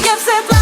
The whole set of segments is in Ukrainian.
que observar.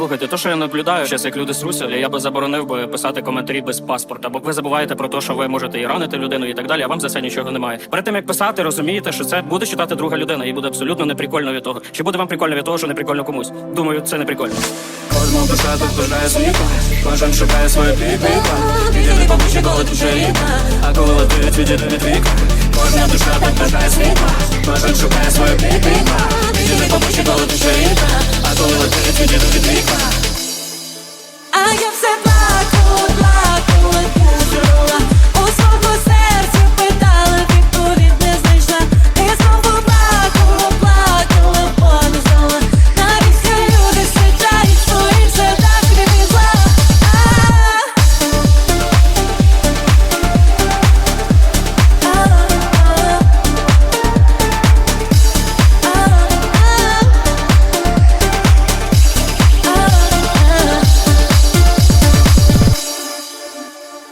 Слухайте, то, що я наблюдаю, зараз як люди сруся, я би заборонив би писати коментарі без паспорта, бо ви забуваєте про те, що ви можете і ранити людину, і так далі. А вам за це нічого немає. Перед тим як писати, розумієте, що це буде читати друга людина, і буде абсолютно неприкольно від того. Чи буде вам прикольно від того, що не прикольно комусь? Думаю, це не прикольно. Кожному тут бажає світла, кожен шукає своє піпіка. Відійди побучі, коли тут вже а коли летить, відійди від віка. Кожна душа тут бажає світла, кожен шукає своє піпіка. Відійди побучі, коли